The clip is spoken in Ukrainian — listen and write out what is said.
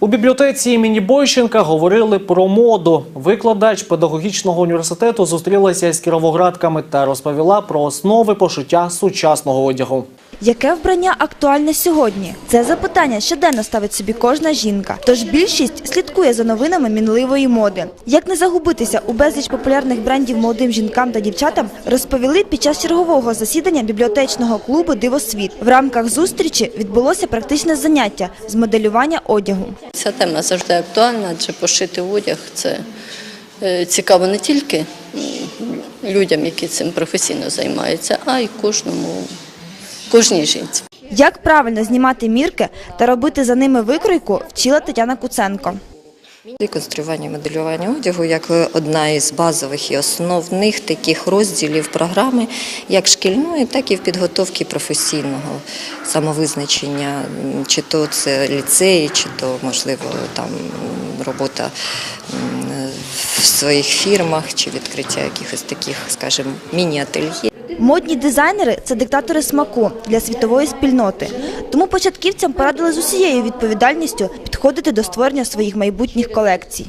У бібліотеці імені Бойченка говорили про моду. Викладач педагогічного університету зустрілася з кіровоградками та розповіла про основи пошиття сучасного одягу. Яке вбрання актуальне сьогодні? Це запитання щоденно ставить собі кожна жінка. Тож більшість слідкує за новинами мінливої моди. Як не загубитися у безліч популярних брендів молодим жінкам та дівчатам, розповіли під час чергового засідання бібліотечного клубу Дивосвіт. В рамках зустрічі відбулося практичне заняття з моделювання одягу. Ця тема завжди актуальна, адже пошити одяг це е, цікаво не тільки людям, які цим професійно займаються, а й кожному, кожній жінці. Як правильно знімати мірки та робити за ними викройку, вчила Тетяна Куценко. І конструювання моделювання одягу як одна із базових і основних таких розділів програми, як шкільної, так і в підготовці професійного самовизначення, чи то це ліцеї, чи то можливо там робота в своїх фірмах, чи відкриття якихось таких, скажімо, міні-ательє. Модні дизайнери це диктатори смаку для світової спільноти. Тому початківцям порадили з усією відповідальністю підходити до створення своїх майбутніх колекцій.